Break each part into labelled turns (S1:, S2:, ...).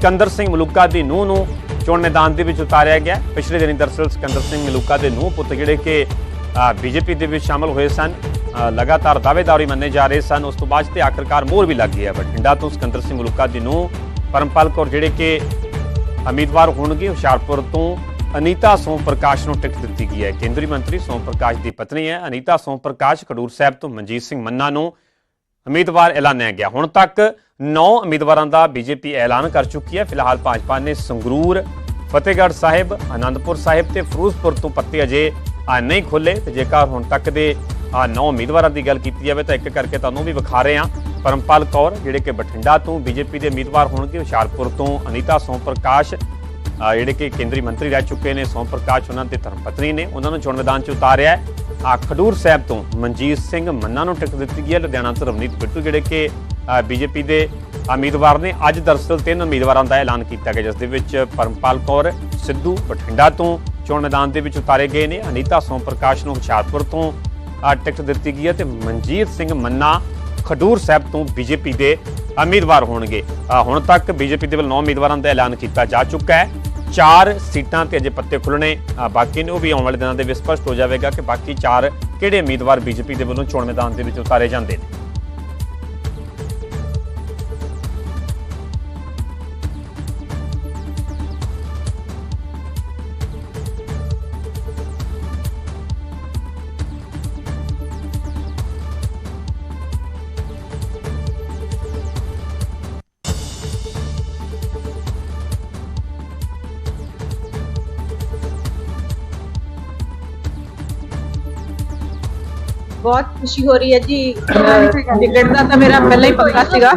S1: ਸਿਕੰਦਰ ਸਿੰਘ ਮਲੂਕਾ ਦੀ ਨੂੰਹ ਨੂੰ ਚੋਣ ਮੈਦਾਨ ਦੇ ਵਿੱਚ ਉਤਾਰਿਆ ਗਿਆ। ਪਿਛਲੇ ਦਿਨੀ ਦਰਅਸਲ ਸਿਕੰਦਰ ਸਿੰਘ ਮਲੂਕਾ ਦੇ ਨੂੰਹ ਪੁੱਤ ਜਿਹੜੇ ਕਿ ਬੀਜੇਪੀ ਦੇ ਵਿੱਚ ਸ਼ਾਮਲ ਹੋਏ ਸਨ ਲਗਾਤਾਰ ਦਾਅਵੇਦਾਰੀ ਮੰਨੇ ਜਾ ਰਹੇ ਸਨ। ਉਸ ਤੋਂ ਬਾਅਦ ਤੇ ਆਖਰਕਾਰ ਮੋਹਰ ਵੀ ਲੱਗ ਗਈ ਹੈ। ਬਠਿੰਡਾ ਤੋਂ ਸਿਕੰਦਰ ਸਿੰਘ ਮਲੂਕਾ ਦੀ ਨੂੰਹ ਪਰਮਪਾਲ ਕੌਰ ਜਿਹੜੇ ਕਿ ਉਮੀਦਵਾਰ ਹੋਣਗੇ, ਹੁਸ਼ਿਆਰਪੁਰ ਤੋਂ ਅਨੀਤਾ ਸੋਮ ਪ੍ਰਕਾਸ਼ ਨੂੰ ਟਿਕਟ ਦਿੱਤੀ ਗਈ ਹੈ। ਕੇਂਦਰੀ ਮੰਤਰੀ ਸੋਮ ਪ੍ਰਕਾਸ਼ ਦੀ ਪਤਨੀ ਹੈ। ਅਨੀਤਾ ਸੋਮ ਪ੍ਰਕਾਸ਼ ਖਡੂਰ ਸਾਹਿਬ ਤੋਂ ਮਨਜੀਤ ਸਿੰਘ ਮੰਨਾ ਨੂੰ ਉਮੀਦਵਾਰ ਐਲਾਨਿਆ ਗਿਆ। ਹੁਣ ਤੱਕ 9 ਉਮੀਦਵਾਰਾਂ ਦਾ ਬੀਜੇਪੀ ਐਲਾਨ ਕਰ ਚੁੱਕੀ ਹੈ। ਫਿਲਹਾਲ ਭਾਜਪਾ ਨੇ ਸੰਗਰੂਰ, ਫਤਿਹਗੜ੍ਹ ਸਾਹਿਬ ਆਨੰਦਪੁਰ ਸਾਹਿਬ ਤੇ ਫਿਰੋਜ਼ਪੁਰ ਤੋਂ ਪੱਤੇ ਅਜੇ ਨਹੀਂ ਖੁੱਲੇ ਤੇ ਜੇਕਰ ਹੁਣ ਤੱਕ ਦੇ ਆ 9 ਉਮੀਦਵਾਰਾਂ ਦੀ ਗੱਲ ਕੀਤੀ ਜਾਵੇ ਤਾਂ ਇੱਕ ਕਰਕੇ ਤੁਹਾਨੂੰ ਵੀ ਵਿਖਾ ਰਹੇ ਹਾਂ। ਪਰਮਪਾਲ ਕੌਰ, ਜਿਹੜੇ ਕਿ ਬਠਿੰਡਾ ਤੋਂ ਬੀਜੇਪੀ ਦੇ ਉਮੀਦਵਾਰ ਹੋਣਗੇ, ਹੁਸ਼ਿਆਰਪੁਰ ਤੋਂ ਅਨੀਤਾ ਸੋਮ ਪ੍ਰਕਾਸ਼ ਜਿਹੜੇ ਕਿ ਕੇਂਦਰੀ ਮੰਤਰੀ ਰਹਿ ਚੁੱਕੇ ਨੇ, ਸੋਮ ਪ੍ਰਕਾਸ਼ ਉਹਨਾਂ ਦੇ ਧਰਮਪਤਨੀ ਨੇ, ਉਹਨਾਂ ਨੂੰ ਚੋਣ ਮੈਦਾਨ 'ਚ ਉਤਾਰਿਆ ਆ ਖਡੂਰ ਸਾਹਿਬ ਤੋਂ ਮਨਜੀਤ ਸਿੰਘ ਮੰਨਾ ਨੂੰ ਟਿਕਟ ਦਿੱਤੀ ਗਈ ਹੈ। ਲੁਧਿਆਣਾ ਤੋਂ ਰਵਨੀਤ ਬਿੱਟੂ ਜਿਹੜੇ ਕਿ ਬੀਜੇਪੀ ਦੇ ਉਮੀਦਵਾਰ ਨੇ, ਅੱਜ ਦਰਅਸਲ ਤਿੰਨ ਉਮੀਦਵਾਰਾਂ ਦਾ ਐਲਾਨ ਕੀਤਾ ਗਿਆ, ਜਿਸ ਦੇ ਵਿੱਚ ਪਰਮਪਾਲ ਕੌਰ, ਸਿੱਧੂ ਬਠਿੰਡਾ ਤੋਂ ਚੋਣ ਮੈਦਾਨ ਦੇ ਵਿੱਚ ਉਤਾਰੇ ਗਏ ਨੇ। ਅਨੀਤਾ ਸੋਮ ਪ੍ਰਕਾਸ਼ ਨੂੰ ਹੁਸ਼ਿਆਰਪੁਰ ਤੋਂ ਟਿਕਟ ਦਿੱਤੀ ਗਈ ਹੈ ਤੇ ਮਨਜੀਤ ਸਿੰਘ ਮੰਨਾ ਖਡੂਰ ਸਾਹਿਬ ਤੋਂ ਬੀਜੇਪੀ ਦੇ ਉਮੀਦਵਾਰ ਹੋਣਗੇ। ਹੁਣ ਤੱਕ ਬੀਜੇਪੀ ਦੇ ਵੱਲ 9 ਉਮੀਦਵਾਰਾਂ ਦਾ ਐਲਾਨ ਕੀਤਾ ਜਾ ਚੁੱਕਾ ਹੈ। ਚਾਰ ਸੀਟਾਂ ਤੇ ਅਜੇ ਪੱਤੇ ਖੁੱਲਣੇ ਬਾਕੀ ਨੇ ਉਹ ਵੀ ਆਉਣ ਵਾਲੇ ਦਿਨਾਂ ਦੇ ਵਿੱਚ ਸਪਸ਼ਟ ਹੋ ਜਾਵੇਗਾ ਕਿ ਬਾਕੀ ਚਾਰ ਕਿਹੜੇ ਉਮੀਦਵਾਰ ਬੀਜੇਪੀ ਦੇ ਵੱਲੋਂ ਚੋਣ ਮੈਦਾਨ ਦੇ ਵਿੱਚ ਉਤਾਰੇ ਜਾਂਦੇ ਨੇ।
S2: ਬਹੁਤ ਖੁਸ਼ੀ ਹੋ ਰਹੀ ਹੈ ਜੀ। ਟਿਕਟ ਦਾ ਤਾਂ ਮੇਰਾ ਪਹਿਲਾਂ ਹੀ ਪੱਕਾ ਸੀਗਾ,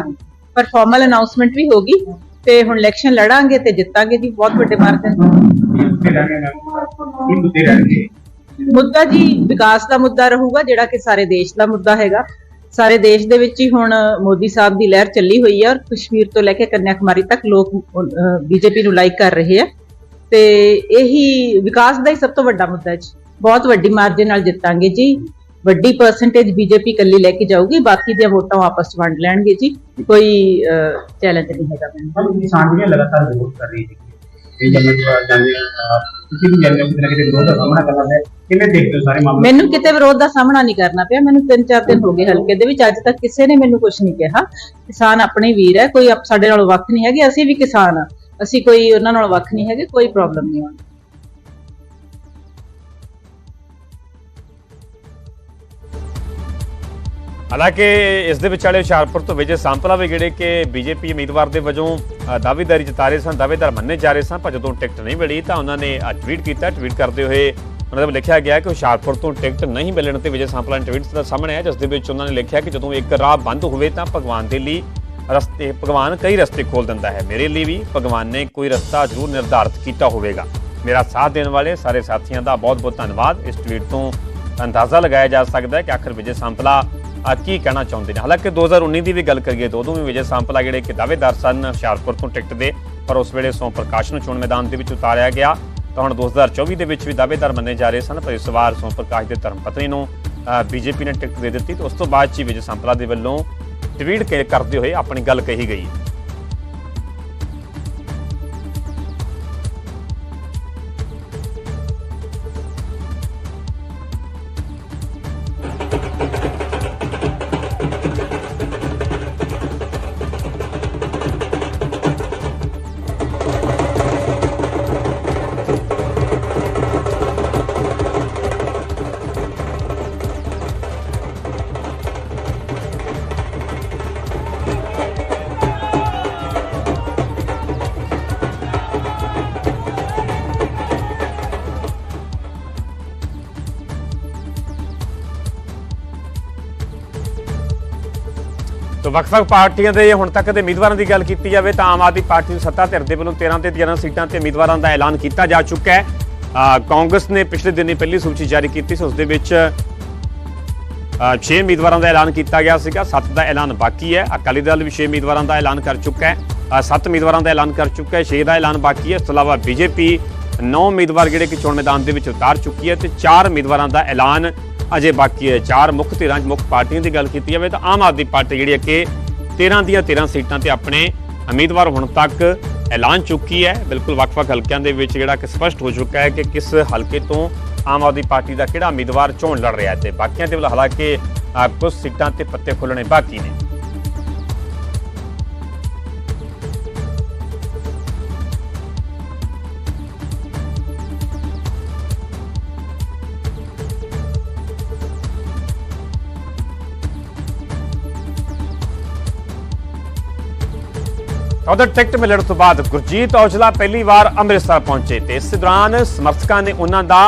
S2: ਪਰ ਫਾਰਮਲ ਅਨਾਉਂਸਮੈਂਟ ਵੀ ਹੋ ਗਈ ਤੇ ਹੁਣ ਇਲੈਕਸ਼ਨ ਲੜਾਂਗੇ ਤੇ ਜਿੱਤਾਂਗੇ ਜੀ, ਬਹੁਤ ਵੱਡੇ ਮਾਰਜਨ ਮੁੱਦਾ ਜੀ, ਵਿਕਾਸ ਦਾ ਮੁੱਦਾ ਰਹੂਗਾ, ਜਿਹੜਾ ਕਿ ਸਾਰੇ ਦੇਸ਼ ਦਾ ਮੁੱਦਾ ਹੈਗਾ। ਸਾਰੇ ਦੇਸ਼ ਦੇ ਵਿੱਚ ਹੀ ਹੁਣ ਮੋਦੀ ਸਾਹਿਬ ਦੀ ਲਹਿਰ ਚੱਲੀ ਹੋਈ ਹੈ ਔਰ ਕਸ਼ਮੀਰ ਤੋਂ ਲੈ ਕੇ ਕੰਨਿਆ ਕੁਮਾਰੀ ਤੱਕ ਲੋਕ ਬੀਜੇਪੀ ਨੂੰ ਲਾਈਕ ਕਰ ਰਹੇ ਆ ਤੇ ਇਹੀ ਵਿਕਾਸ ਦਾ ਹੀ ਸਭ ਤੋਂ ਵੱਡਾ ਮੁੱਦਾ ਹੈ ਜੀ। ਬਹੁਤ ਵੱਡੀ ਮਾਰਜਨ ਨਾਲ ਜਿੱਤਾਂਗੇ ਜੀ। ਵੱਡੀ ਪਰਸੈਂਟੇਜ ਬੀਜੇਪੀ ਕੱਲੀ ਲੈ ਕੇ ਜਾਊਗੀ ਬਾਕੀ ਦੀਆਂ ਵੋਟਾਂ ਆਪਸ ਚ ਵੰਡ ਲੈਣਗੇ ਜੀ। ਕੋਈ ਚੈਲੰਜ ਨਹੀਂ ਹੈਗਾ। ਮੈਨੂੰ
S3: ਕਿਸਾਨ ਲਗਾਤਾਰ ਵਿਰੋਧ ਕਰ ਰਹੀ ਹੈ ਇਹ ਜਨਮਤ ਜਾਂਦੇ ਕਿਸੇ ਵੀ ਜਨਮਤ ਕਿਤੇ ਵਿਰੋਧ ਦਾ ਸਾਹਮਣਾ ਕਰਨਾ ਹੈ ਕਿਵੇਂ ਦੇਖਦੇ ਹੋ ਸਾਰੇ ਮਾਮਲੇ?
S2: ਮੈਨੂੰ ਕਿਤੇ ਵਿਰੋਧ ਦਾ ਸਾਹਮਣਾ ਨਹੀਂ ਕਰਨਾ ਪਿਆ। ਮੈਨੂੰ ਤਿੰਨ ਚਾਰ ਦਿਨ ਹੋ ਗਏ ਹਲਕੇ ਦੇ ਵਿੱਚ। ਅੱਜ ਤੱਕ ਕਿਸੇ ਨੇ ਮੈਨੂੰ ਕੁਝ ਨਹੀਂ ਕਿਹਾ। ਕਿਸਾਨ ਆਪਣੇ ਵੀਰ ਹੈ। ਕੋਈ ਸਾਡੇ ਨਾਲ ਵੱਖ ਨਹੀਂ ਹੈਗੇ। ਅਸੀਂ ਵੀ ਕਿਸਾਨ ਹਾਂ। ਅਸੀਂ ਕੋਈ ਉਹਨਾਂ ਨਾਲ ਵੱਖ ਨਹੀਂ ਹੈਗੇ। ਕੋਈ ਪ੍ਰੋਬਲਮ ਨਹੀਂ ਆਉਂਦੀ
S1: ਹਾਲਾਂਕਿ ਇਸ ਦੇ ਵਿਚਾਲੇ ਹੁਸ਼ਿਆਰਪੁਰ ਤੋਂ ਵਿਜੇ ਸਾਂਪਲਾ ਵੀ ਜਿਹੜੇ ਕਿ ਬੀਜੇਪੀ ਉਮੀਦਵਾਰ ਦੇ ਵਜੋਂ ਦਾਅਵੇਦਾਰੀ ਜਤਾ ਰਹੇ ਸਨ, ਦਾਅਵੇਦਾਰ ਮੰਨੇ ਜਾ ਰਹੇ ਸਨ, ਪਰ ਜਦੋਂ ਟਿਕਟ ਨਹੀਂ ਮਿਲੀ ਤਾਂ ਉਹਨਾਂ ਨੇ ਅੱਜ ਟਵੀਟ ਕੀਤਾ। ਟਵੀਟ ਕਰਦੇ ਹੋਏ ਉਹਨਾਂ ਦੇ ਲਿਖਿਆ ਗਿਆ ਕਿ ਹੁਸ਼ਿਆਰਪੁਰ ਤੋਂ ਟਿਕਟ ਨਹੀਂ ਮਿਲਣ ਤੇ ਵਿਜੇ ਸਾਂਪਲਾ ਨੇ ਟਵੀਟ ਦਾ ਸਾਹਮਣੇ ਆਇਆ, ਜਿਸ ਦੇ ਵਿੱਚ ਉਹਨਾਂ ਨੇ ਲਿਖਿਆ ਕਿ ਜਦੋਂ ਇੱਕ ਰਾਹ ਬੰਦ ਹੋਵੇ ਤਾਂ ਭਗਵਾਨ ਦੇ ਲਈ ਰਸਤੇ, ਭਗਵਾਨ ਕਈ ਰਸਤੇ ਖੋਲ ਦਿੰਦਾ ਹੈ। ਮੇਰੇ ਲਈ ਵੀ ਭਗਵਾਨ ਨੇ ਕੋਈ ਰਸਤਾ ਜ਼ਰੂਰ ਨਿਰਧਾਰਿਤ ਕੀਤਾ ਹੋਵੇਗਾ। ਮੇਰਾ ਸਾਥ ਦੇਣ ਵਾਲੇ ਸਾਰੇ ਸਾਥੀਆਂ ਦਾ ਬਹੁਤ-ਬਹੁਤ ਧੰਨਵਾਦ। ਇਸ ਟਵੀਟ ਤੋਂ ਅੰਦਾਜ਼ਾ ਲਗਾਇਆ ਜਾ ਸਕਦਾ ਹੈ ਕਿ ਆਖਰ ਵਿਜੇ ਸਾਂਪਲਾ ਆ ਕੀ ਕਹਿਣਾ ਚਾਹੁੰਦੇ ਨੇ? ਹਾਲਾਂਕਿ 2019 ਦੀ ਵੀ ਗੱਲ ਕਰੀਏ ਤਾਂ ਉਦੋਂ ਵੀ ਵਿਜੇ ਸਾਂਪਲਾ ਜਿਹੜੇ ਕਿ ਦਾਅਵੇਦਾਰ ਸਨ, ਹੁਸ਼ਿਆਰਪੁਰ ਤੋਂ ਟਿਕਟ ਦੇ, ਪਰ ਉਸ ਵੇਲੇ ਸੋਮ ਪ੍ਰਕਾਸ਼ ਨੂੰ ਚੋਣ ਮੈਦਾਨ ਦੇ ਵਿੱਚ ਉਤਾਰਿਆ ਗਿਆ। ਤਾਂ ਹੁਣ 2024 ਦੇ ਵਿੱਚ ਵੀ ਦਾਅਵੇਦਾਰ ਮੰਨੇ ਜਾ ਰਹੇ ਸਨ, ਪਰ ਇਸ ਵਾਰ ਸੋਮ ਪ੍ਰਕਾਸ਼ ਦੇ ਧਰਮ ਪਤਨੀ ਨੂੰ ਬੀਜੇਪੀ ਨੇ ਟਿਕਟ ਦੇ ਦਿੱਤੀ। ਤੇ ਉਸ ਤੋਂ ਬਾਅਦ 'ਚ ਹੀ ਵਿਜੇ ਸਾਂਪਲਾ ਦੇ ਵੱਲੋਂ ਟਵੀਟ ਕੇ, ਕਰਦੇ ਹੋਏ ਆਪਣੀ ਗੱਲ ਕਹੀ ਗਈ। ਤੋ ਵੱਖ-ਵੱਖ ਪਾਰਟੀਆਂ ਦੇ ਹੁਣ ਤੱਕ ਦੇ ਉਮੀਦਵਾਰਾਂ ਦੀ ਗੱਲ ਕੀਤੀ ਜਾਵੇ ਤਾਂ ਆਮ ਆਦਮੀ ਪਾਰਟੀ ਨੂੰ ਸੱਤਾ ਧਿਰ ਦੇ ਵੱਲੋਂ 13 ਤੇ 13 ਸੀਟਾਂ ਤੇ ਉਮੀਦਵਾਰਾਂ ਦਾ ਐਲਾਨ ਕੀਤਾ ਜਾ ਚੁੱਕਾ ਹੈ। ਕਾਂਗਰਸ ਨੇ ਪਿਛਲੇ ਦਿਨੀ ਪਹਿਲੀ ਸੂਚੀ ਜਾਰੀ ਕੀਤੀ ਸੀ, ਉਸ ਦੇ ਵਿੱਚ 6 ਉਮੀਦਵਾਰਾਂ ਦਾ ਐਲਾਨ ਕੀਤਾ ਗਿਆ ਸੀਗਾ 7 ਦਾ ਐਲਾਨ ਬਾਕੀ ਹੈ। ਅਕਾਲੀ ਦਲ ਵੀ 6 ਉਮੀਦਵਾਰਾਂ ਦਾ ਐਲਾਨ ਕਰ ਚੁੱਕਾ ਹੈ। 7 ਉਮੀਦਵਾਰਾਂ ਦਾ ਐਲਾਨ ਕਰ ਚੁੱਕਾ ਹੈ 6 ਦਾ ਐਲਾਨ ਬਾਕੀ ਹੈ। ਇਸ ਤੋਂ ਇਲਾਵਾ ਬੀਜੇਪੀ 9 ਉਮੀਦਵਾਰ ਜਿਹੜੇ ਕਿ ਚੋਣ ਮੈਦਾਨ ਦੇ ਵਿੱਚ ਉਤਾਰ ਚੁੱਕੀ ਹੈ ਤੇ 4 ਉਮੀਦਵਾਰਾਂ ਦਾ ਐਲਾਨ ਅਜੇ ਬਾਕੀ ਹੈ ਚਾਰ ਮੁੱਖ ਧਿਰਾਂ 'ਚ ਮੁੱਖ ਪਾਰਟੀਆਂ ਦੀ ਗੱਲ ਕੀਤੀ ਜਾਵੇ ਤਾਂ ਆਮ ਆਦਮੀ ਪਾਰਟੀ ਜਿਹੜੀ ਹੈ ਕਿ 13 ਦੀਆਂ 13 ਸੀਟਾਂ ਤੇ ਆਪਣੇ ਉਮੀਦਵਾਰ ਹੁਣ ਤੱਕ ਐਲਾਨ ਚੁੱਕੀ ਹੈ। ਬਿਲਕੁਲ ਵੱਖ-ਵੱਖ ਹਲਕਿਆਂ ਦੇ ਵਿੱਚ ਜਿਹੜਾ ਕਿ ਸਪਸ਼ਟ ਹੋ ਚੁੱਕਾ ਹੈ ਕਿ ਕਿਸ ਹਲਕੇ ਤੋਂ ਆਮ ਆਦਮੀ ਪਾਰਟੀ ਦਾ ਕਿਹੜਾ ਉਮੀਦਵਾਰ ਚੋਣ ਲੜ ਰਿਹਾ ਹੈ ਤੇ ਬਾਕੀਆਂ ਦੇ ਵੱਲ ਹਾਲਾਂਕਿ ਅ, ਕੁਝ ਸੀਟਾਂ ਤੇ ਪੱਤੇ ਖੁੱਲਣੇ ਬਾਕੀ ਨੇ। ਉਧਰ ਟਿਕਟ ਮਿਲਣ ਤੋਂ ਬਾਅਦ ਗੁਰਜੀਤ ਔਜਲਾ ਪਹਿਲੀ ਵਾਰ ਅੰਮ੍ਰਿਤਸਰ ਪਹੁੰਚੇ ਤੇ ਇਸ ਦੌਰਾਨ ਸਮਰਥਕਾਂ ਨੇ ਉਹਨਾਂ ਦਾ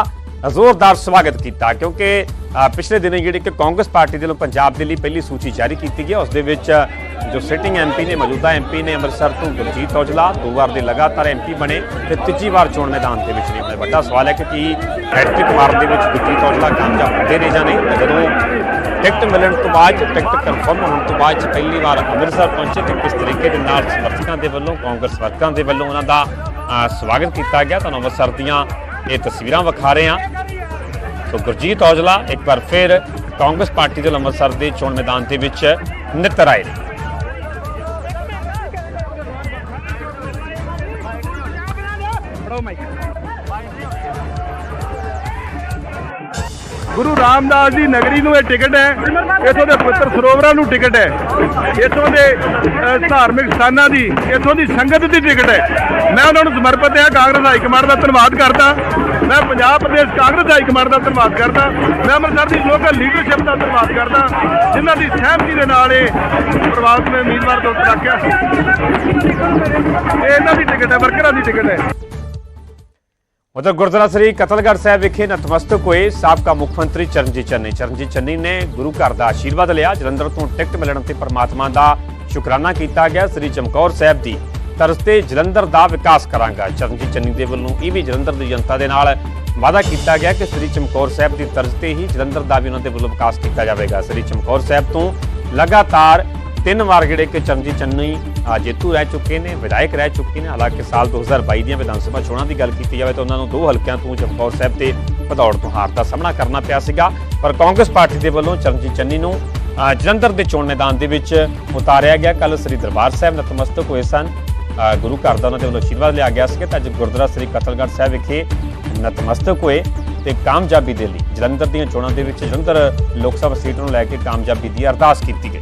S1: ਜ਼ੋਰਦਾਰ ਸਵਾਗਤ ਕੀਤਾ ਕਿਉਂਕਿ ਪਿਛਲੇ ਦਿਨ ਜਿਹੜੀ ਕਿ ਕਾਂਗਰਸ ਪਾਰਟੀ ਦੇ ਵੱਲੋਂ ਪੰਜਾਬ ਦੇ ਲਈ ਪਹਿਲੀ ਸੂਚੀ ਜਾਰੀ ਕੀਤੀ ਗਈ ਉਸ ਦੇ ਵਿੱਚ ਜੋ ਸਿਟਿੰਗ ਐਮਪੀ ਨੇ, ਮੌਜੂਦਾ ਐਮਪੀ ਨੇ ਅੰਮ੍ਰਿਤਸਰ ਤੋਂ ਗੁਰਜੀਤ ਔਜਲਾ, ਦੋ ਵਾਰ ਦੇ ਲਗਾਤਾਰ ਐਮਪੀ ਬਣੇ ਤੇ ਤੀਜੀ ਵਾਰ ਚੋਣ ਮੈਦਾਨ ਦੇ ਵਿੱਚ ਨੇ। ਬਣੇ ਵੱਡਾ ਸਵਾਲ ਹੈ ਕਿ ਕੀ ਹੈਟ੍ਰਿਕ ਮਾਰਨ ਦੇ ਵਿੱਚ ਗੁਰਜੀਤ ਔਜਲਾ ਕਾਮਯਾਬ ਹੁੰਦੇ ਨੇ ਜਾਂ ਨਹੀਂ? ਤੇ ਜਦੋਂ ਟਿਕਟ ਮਿਲਣ ਤੋਂ ਬਾਅਦ ਟਿਕਟ ਕਨਫਰਮ ਹੋਣ ਤੋਂ ਬਾਅਦ 'ਚ ਪਹਿਲੀ ਵਾਰ ਅੰਮ੍ਰਿਤਸਰ ਪਹੁੰਚੇ, ਤੇ ਕਿਸ ਤਰੀਕੇ ਦੇ ਨਾਲ ਸਮਰਥਕਾਂ ਦੇ ਵੱਲੋਂ, ਕਾਂਗਰਸ ਵਰਕਰਾਂ ਦੇ ਵੱਲੋਂ ਉਹਨਾਂ ਦਾ ਸਵਾਗਤ ਕੀਤਾ ਗਿਆ? ਤੁਹਾਨੂੰ ਅੰਮ੍ਰਿਤਸਰ ਦੀਆਂ ਇਹ ਤਸਵੀਰਾਂ ਵਿਖਾ ਰਹੇ ਹਾਂ। ਸੋ ਗੁਰਜੀਤ ਔਜਲਾ ਇੱਕ ਵਾਰ ਫਿਰ ਕਾਂਗਰਸ ਪਾਰਟੀ ਦੇ ਅੰਮ੍ਰਿਤਸਰ ਦੇ ਚੋਣ ਮੈਦਾਨ ਦੇ ਵਿੱਚ ਨਿੱਤਰ ਆਏ ਨੇ।
S4: ਗੁਰੂ ਰਾਮਦਾਸ ਦੀ ਨਗਰੀ ਨੂੰ ਇਹ ਟਿਕਟ ਹੈ। ਇਥੋਂ ਦੇ ਪਵਿੱਤਰ ਸਰੋਵਰਾਂ ਨੂੰ ਟਿਕਟ ਹੈ। ਇਥੋਂ ਦੇ ਧਾਰਮਿਕ ਸਥਾਨਾਂ ਦੀ, ਇਥੋਂ ਦੀ ਸੰਗਤ ਦੀ ਟਿਕਟ ਹੈ। ਮੈਂ ਉਹਨਾਂ ਨੂੰ ਸਮਰਪਿਤ ਹਾਂ, ਕਾਂਗਰਸ ਹਾਈ ਕਮਾਂਡ ਦਾ ਧੰਨਵਾਦ ਕਰਦਾ। ਮੈਂ ਪੰਜਾਬ ਪ੍ਰਦੇਸ਼ ਕਾਂਗਰਸ ਹਾਈ ਕਮਾਂਡ ਦਾ ਧੰਨਵਾਦ ਕਰਦਾ। ਮੈਂ ਅੰਮ੍ਰਿਤਸਰ ਦੀ ਲੋਕਲ ਲੀਡਰਸ਼ਿਪ ਦਾ ਧੰਨਵਾਦ ਕਰਦਾ। ਜਿਨ੍ਹਾਂ ਦੀ ਸਹਿਮਤੀ ਦੇ ਨਾਲ ਇਹ ਪ੍ਰਵਾਸ ਨੇ ਉਮੀਦਵਾਰ ਤੋਂ ਰੱਖਿਆ ਇਹ ਇਹਨਾਂ ਦੀ ਟਿਕਟ ਹੈ, ਵਰਕਰਾਂ ਦੀ ਟਿਕਟ ਹੈ।
S1: ਉਧਰ ਗੁਰਦੁਆਰਾ ਸ੍ਰੀ ਕਤਲਗੜ੍ਹ ਸਾਹਿਬ ਵਿਖੇ ਨਤਮਸਤਕ ਹੋਏ ਸਾਬਕਾ ਮੁੱਖ ਮੰਤਰੀ ਚਰਨਜੀਤ ਚੰਨੀ। ਚਰਨਜੀਤ ਚੰਨੀ ਨੇ ਗੁਰੂ ਘਰ ਦਾ ਆਸ਼ੀਰਵਾਦ ਲਿਆ। ਜਲੰਧਰ ਤੋਂ ਟਿਕਟ ਮਿਲਣ ਤੇ ਪਰਮਾਤਮਾ ਦਾ ਸ਼ੁਕਰਾਨਾ ਕੀਤਾ ਗਿਆ। ਸ੍ਰੀ ਚਮਕੌਰ ਸਾਹਿਬ ਦੀ ਤਰਜ਼ ਤੇ ਜਲੰਧਰ ਦਾ ਵਿਕਾਸ ਕਰਾਂਗਾ। ਚਰਨਜੀਤ ਚੰਨੀ ਦੇ ਵੱਲੋਂ ਇਹ ਵੀ ਜਲੰਧਰ ਦੀ ਜਨਤਾ ਦੇ ਨਾਲ ਵਾਅਦਾ ਕੀਤਾ ਗਿਆ ਕਿ ਸ੍ਰੀ ਚਮਕੌਰ ਸਾਹਿਬ ਦੀ ਤਰਜ਼ ਤੇ ਹੀ ਜਲੰਧਰ ਦਾ ਵੀ ਉਹਨਾਂ ਦੇ ਵੱਲੋਂ ਵਿਕਾਸ ਕੀਤਾ ਜਾਵੇਗਾ। ਸ੍ਰੀ ਚਮਕੌਰ ਸਾਹਿਬ ਤੋਂ ਲਗਾਤਾਰ ਤਿੰਨ ਵਾਰ ਜਿਹੜੇ ਕਿ ਚਰਨਜੀਤ ਚੰਨੀ ਜੇਤੂ ਰਹਿ ਚੁੱਕੇ ਨੇ, ਵਿਧਾਇਕ ਰਹਿ ਚੁੱਕੇ ਨੇ, ਹਾਲਾਂਕਿ ਸਾਲ 2022 ਦੀਆਂ ਵਿਧਾਨ ਸਭਾ ਚੋਣਾਂ ਦੀ ਗੱਲ ਕੀਤੀ ਜਾਵੇ ਤਾਂ ਉਹਨਾਂ ਨੂੰ ਦੋ ਹਲਕਿਆਂ ਤੋਂ ਚਮਕੌਰ ਸਾਹਿਬ ਤੇ ਭਦੌੜ ਤੋਂ ਹਾਰ ਦਾ ਸਾਹਮਣਾ ਕਰਨਾ ਪਿਆ ਸੀਗਾ। ਪਰ ਕਾਂਗਰਸ ਪਾਰਟੀ ਦੇ ਵੱਲੋਂ ਚਰਨਜੀਤ ਚੰਨੀ ਨੂੰ ਜਲੰਧਰ ਦੇ ਚੋਣ ਮੈਦਾਨ ਦੇ ਵਿੱਚ ਉਤਾਰਿਆ ਗਿਆ। ਕੱਲ ਸ੍ਰੀ ਦਰਬਾਰ ਸਾਹਿਬ ਨਤਮਸਤਕ ਹੋਏ ਸਨ। ਗੁਰੂ ਘਰ ਦਾ ਉਹਨਾਂ ਦੇ ਵੱਲੋਂ ਆਸ਼ੀਰਵਾਦ ਲਿਆ ਗਿਆ ਸੀ ਤੇ ਅੱਜ ਗੁਰਦੁਆਰਾ ਸ੍ਰੀ ਕਤਲਗੜ੍ਹ ਸਾਹਿਬ ਵਿਖੇ ਨਤਮਸਤਕ ਹੋਏ ਤੇ ਕਾਮਯਾਬੀ ਦੇ ਲਈ ਜਲੰਧਰ ਦੀਆਂ ਚੋਣਾਂ ਦੇ ਵਿੱਚ ਜਲੰਧਰ ਲੋਕ ਸਭਾ ਸੀਟ ਨੂੰ ਲੈ ਕੇ ਕਾਮਯਾਬੀ ਦੀ ਅਰਦਾਸ ਕੀਤੀ ਗਈ।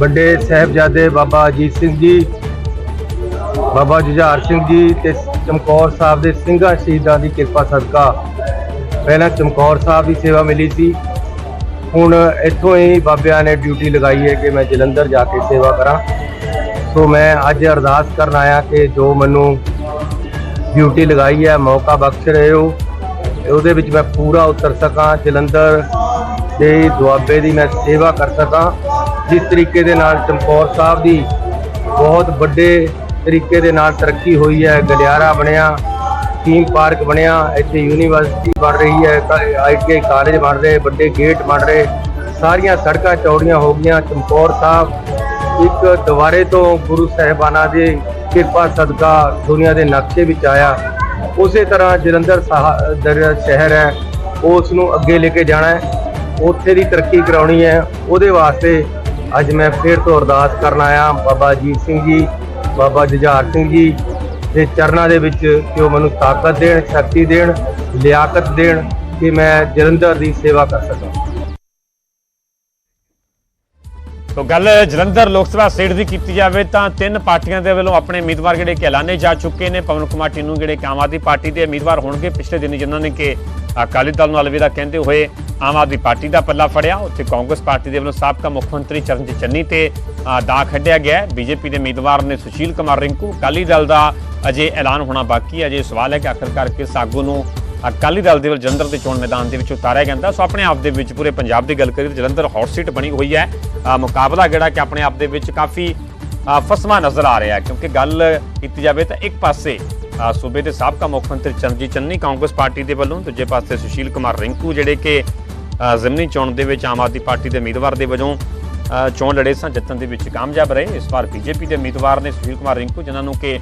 S5: ਵੱਡੇ ਸਾਹਿਬਜ਼ਾਦੇ ਬਾਬਾ ਅਜੀਤ ਸਿੰਘ ਜੀ, ਬਾਬਾ ਜੁਝਾਰ ਸਿੰਘ ਜੀ ਤੇ ਚਮਕੌਰ ਸਾਹਿਬ ਦੇ ਸਿੰਘਾਂ ਸ਼ਹੀਦਾਂ ਦੀ ਕਿਰਪਾ ਸਦਕਾ ਪਹਿਲਾਂ ਚਮਕੌਰ ਸਾਹਿਬ ਦੀ ਸੇਵਾ ਮਿਲੀ ਸੀ। ਹੁਣ ਇੱਥੋਂ ਹੀ ਬਾਬਿਆਂ ਨੇ ਡਿਊਟੀ ਲਗਾਈ ਹੈ ਕਿ ਮੈਂ ਜਲੰਧਰ ਜਾ ਕੇ ਸੇਵਾ ਕਰਾਂ। ਸੋ ਮੈਂ ਅੱਜ ਅਰਦਾਸ ਕਰਨ ਆਇਆ ਕਿ ਜੋ ਮੈਨੂੰ ਡਿਊਟੀ ਲਗਾਈ ਹੈ, ਮੌਕਾ ਬਖਸ਼ ਰਹੇ ਹੋ ਉਹਦੇ ਵਿੱਚ ਮੈਂ ਪੂਰਾ ਉਤਰ ਸਕਾਂ। ਜਲੰਧਰ ਦੇ ਦੁਆਬੇ ਦੀ ਮੈਂ ਸੇਵਾ ਕਰ ਸਕਾਂ। ਜਿਸ ਤਰੀਕੇ ਦੇ ਨਾਲ ਚਮਕੌਰ ਸਾਹਿਬ ਦੀ ਬਹੁਤ ਵੱਡੇ ਤਰੀਕੇ ਦੇ ਨਾਲ ਤਰੱਕੀ ਹੋਈ ਹੈ ਗਲਿਆਰਾ ਬਣਿਆ ਥੀਮ ਪਾਰਕ ਬਣਿਆ, ਇੱਥੇ ਯੂਨੀਵਰਸਿਟੀ ਬਣ ਰਹੀ ਹੈ ਆਈਟੀਆਈ ਕਾਲਜ ਬਣ ਰਹੇ, ਵੱਡੇ ਗੇਟ ਬਣ ਰਹੇ, ਸਾਰੀਆਂ ਸੜਕਾਂ ਚੌੜੀਆਂ ਹੋ ਗਈਆਂ। ਚਮਕੌਰ ਸਾਹਿਬ ਇੱਕ ਦੁਬਾਰੇ ਤੋਂ ਗੁਰੂ ਸਾਹਿਬਾਨਾਂ ਦੀ ਕਿਰਪਾ, ਸਦਕਾ ਦੁਨੀਆ ਦੇ ਨਕਸ਼ੇ ਵਿੱਚ ਆਇਆ। ਉਸੇ ਤਰ੍ਹਾਂ ਜਲੰਧਰ ਸਾਹ- ਸ਼ਹਿਰ ਹੈ, ਉਸ ਨੂੰ ਅੱਗੇ ਲੈ ਕੇ ਜਾਣਾ ਹੈ। ਉੱਥੇ ਦੀ ਤਰੱਕੀ ਕਰਾਉਣੀ ਹੈ। ਉਹਦੇ ਵਾਸਤੇ ਅੱਜ ਮੈਂ ਫਿਰ ਤੋਂ ਅਰਦਾਸ ਕਰਨ ਆਇਆ ਬਾਬਾ ਅਜੀਤ ਸਿੰਘ ਜੀ, ਬਾਬਾ ਜੁਝਾਰ ਸਿੰਘ ਜੀ ਦੇ ਚਰਨਾਂ ਦੇ ਵਿੱਚ ਕਿ ਉਹ ਮੈਨੂੰ ਤਾਕਤ ਦੇਣ, ਸ਼ਕਤੀ ਦੇਣ, ਲਿਆਕਤ ਦੇਣ ਕਿ ਮੈਂ ਜਲੰਧਰ ਦੀ ਸੇਵਾ ਕਰ ਸਕਾਂ।
S1: ਤੋ ਗੱਲ ਜਲੰਧਰ ਲੋਕ ਸਭਾ ਸੀਟ ਦੀ ਕੀਤੀ ਜਾਵੇ ਤਾਂ ਤਿੰਨ ਪਾਰਟੀਆਂ ਦੇ ਵੱਲੋਂ ਆਪਣੇ ਉਮੀਦਵਾਰ ਜਿਹੜੇ ਕਿ ਐਲਾਨੇ ਜਾ ਚੁੱਕੇ ਨੇ। ਪਵਨ ਕੁਮਾਰ ਟੀਨੂ ਜਿਹੜੇ ਕਿ ਆਮ ਆਦਮੀ ਪਾਰਟੀ ਦੇ ਉਮੀਦਵਾਰ ਹੋਣਗੇ। ਪਿਛਲੇ ਦਿਨੀ ਜਿਨ੍ਹਾਂ ਨੇ ਕਿ ਅਕਾਲੀ ਦਲ ਨੂੰ ਅਲਵਿਦਾ ਕਹਿੰਦੇ ਹੋਏ ਆਮ ਆਦਮੀ ਪਾਰਟੀ ਦਾ ਪੱਲਾ ਫੜਿਆ। ਉੱਥੇ ਕਾਂਗਰਸ ਪਾਰਟੀ ਦੇ ਵੱਲੋਂ ਸਾਬਕਾ ਮੁੱਖ ਮੰਤਰੀ ਚਰਨਜੀਤ ਚੰਨੀ ਤੇ ਅ, ਦਾਅ ਖੱਡਿਆ ਗਿਆ ਬੀਜੇਪੀ ਦੇ ਉਮੀਦਵਾਰ ਨੇ ਸੁਸ਼ੀਲ ਕੁਮਾਰ ਰਿੰਕੂ। ਅਕਾਲੀ ਦਲ ਦਾ ਅਜੇ ਐਲਾਨ ਹੋਣਾ ਬਾਕੀ ਹੈ। ਅਜੇ ਸਵਾਲ ਹੈ ਕਿ ਆਖਰਕਾਰ ਕਿਸ ਆਗੂ ਨੂੰ ਅਕਾਲੀ ਦਲ ਦੇ ਵੱਲ ਜਲੰਧਰ ਦੇ ਚੋਣ ਮੈਦਾਨ ਦੇ ਵਿੱਚ ਉਤਾਰਿਆ ਜਾਂਦਾ। ਸੋ ਆਪਣੇ ਆਪ ਦੇ ਵਿੱਚ ਪੂਰੇ ਪੰਜਾਬ ਦੀ ਗੱਲ ਕਰੀਏ ਤਾਂ ਜਲੰਧਰ ਹੌਟ ਸੀਟ ਬਣੀ ਹੋਈ ਹੈ। ਮੁਕਾਬਲਾ ਜਿਹੜਾ ਕਿ ਆਪਣੇ ਆਪ ਦੇ ਵਿੱਚ ਕਾਫੀ ਫਸਵਾ ਨਜ਼ਰ ਆ ਰਿਹਾ ਕਿਉਂਕਿ ਗੱਲ ਕੀਤੀ ਜਾਵੇ ਤਾਂ ਇੱਕ ਪਾਸੇ ਸੂਬੇ ਦੇ ਸਾਬਕਾ ਮੁੱਖ ਮੰਤਰੀ ਚਰਨਜੀਤ ਚੰਨੀ ਕਾਂਗਰਸ ਪਾਰਟੀ ਦੇ ਵੱਲੋਂ ਦੂਜੇ ਪਾਸੇ ਸੁਸ਼ੀਲ ਕੁਮਾਰ ਰਿੰਕੂ ਜਿਹੜੇ ਕਿ ਅ, ਜ਼ਿਮਨੀ ਚੋਣ ਦੇ ਵਿੱਚ ਆਮ ਆਦਮੀ ਪਾਰਟੀ ਦੇ ਉਮੀਦਵਾਰ ਦੇ ਵਜੋਂ ਚੋਣ ਲੜੇ ਸਨ। ਜਿੱਤਣ ਦੇ ਵਿੱਚ ਕਾਮਯਾਬ ਰਹੇ। ਇਸ ਵਾਰ ਬੀਜੇਪੀ ਦੇ ਉਮੀਦਵਾਰ ਨੇ ਸੁਸ਼ੀਲ ਕੁਮਾਰ ਰਿੰਕੂ ਜਿਨ੍ਹਾਂ ਨੂੰ ਕਿ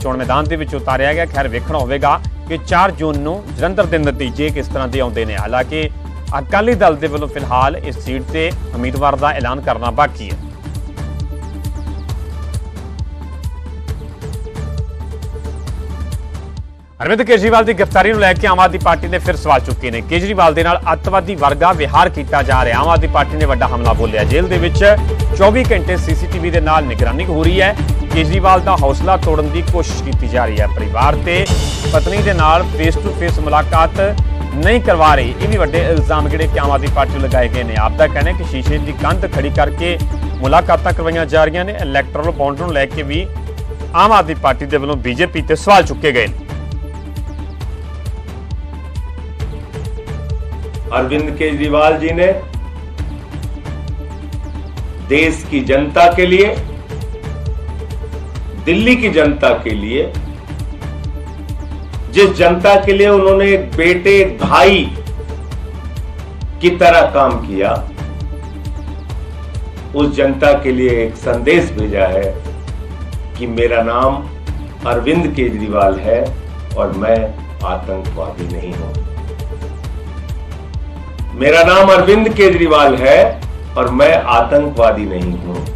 S1: ਚੋਣ ਮੈਦਾਨ ਦੇ ਵਿੱਚ ਉਤਾਰਿਆ ਗਿਆ। ਖੈਰ ਵੇਖਣਾ ਹੋਵੇਗਾ। ਕਿ 4 ਜੂਨ ਨੂੰ ਜਲੰਧਰ ਦੇ ਨਤੀਜੇ ਕਿਸ ਤਰ੍ਹਾਂ ਦੇ ਆਉਂਦੇ ਨੇ? ਹਾਲਾਂਕਿ ਅਕਾਲੀ ਦਲ ਦੇ ਵੱਲੋਂ ਫਿਲਹਾਲ ਇਸ ਸੀਟ ਤੇ ਉਮੀਦਵਾਰ ਦਾ ਐਲਾਨ ਕਰਨਾ ਬਾਕੀ ਹੈ। ਅਰਵਿੰਦ ਕੇਜਰੀਵਾਲ ਦੀ ਗ੍ਰਿਫਤਾਰੀ ਨੂੰ ਲੈ ਕੇ ਆਮ ਆਦਮੀ ਪਾਰਟੀ ਨੇ ਫਿਰ ਸਵਾਲ ਚੁੱਕੇ ਨੇ। ਕੇਜਰੀਵਾਲ ਦੇ ਨਾਲ ਅੱਤਵਾਦੀ ਵਰਗਾ ਵਿਹਾਰ ਕੀਤਾ ਜਾ ਰਿਹਾ। ਆਮ ਆਦਮੀ ਪਾਰਟੀ ਨੇ ਵੱਡਾ ਹਮਲਾ ਬੋਲਿਆ। ਜੇਲ੍ਹ ਦੇ ਵਿੱਚ 24 ਘੰਟੇ ਸੀਸੀਟੀਵੀ ਦੇ ਨਾਲ ਨਿਗਰਾਨੀ ਹੋ ਰਹੀ ਹੈ। ਕੇਜਰੀਵਾਲ ਦਾ ਹੌਸਲਾ ਤੋੜਨ ਦੀ ਕੋਸ਼ਿਸ਼ ਕੀਤੀ ਜਾ ਰਹੀ ਹੈ। ਪਰਿਵਾਰ ਤੇ ਪਤਨੀ ਦੇ ਨਾਲ ਫੇਸ ਟੂ ਫੇਸ ਮੁਲਾਕਾਤ ਨਹੀਂ ਕਰਵਾ ਰਹੀ। ਇਹ ਵੀ ਵੱਡੇ ਇਲਜ਼ਾਮ ਜਿਹੜੇ ਕਿ ਆਮ ਆਦਮੀ ਪਾਰਟੀ ਲਗਾਏ ਗਏ ਨੇ। ਆਪ ਦਾ ਕਹਿਣਾ ਹੈ ਕਿ ਸ਼ੀਸ਼ੇ ਦੀ ਕੰਧ ਖੜੀ ਕਰਕੇ ਮੁਲਾਕਾਤਾਂ ਕਰਵਾਈਆਂ ਜਾ ਰਹੀਆਂ ਨੇ। ਇਲੈਕਟਰਲ ਬੌਂਡ ਨੂੰ ਲੈ ਕੇ ਵੀ ਆਮ ਆਦਮੀ ਪਾਰਟੀ ਦੇ ਵੱਲੋਂ ਬੀਜੇਪੀ ਤੇ ਸਵਾਲ ਚੁੱਕੇ ਗਏ ਨੇ।
S6: अरविंद केजरीवाल जी ने देश की जनता के लिए, दिल्ली की जनता के लिए, जिस जनता के लिए उन्होंने एक बेटे, एक भाई की तरह काम किया, उस जनता के लिए एक संदेश भेजा है कि मेरा नाम अरविंद केजरीवाल है और मैं आतंकवादी नहीं हूँ। मेरा नाम अरविंद केजरीवाल है और मैं आतंकवादी नहीं हूँ।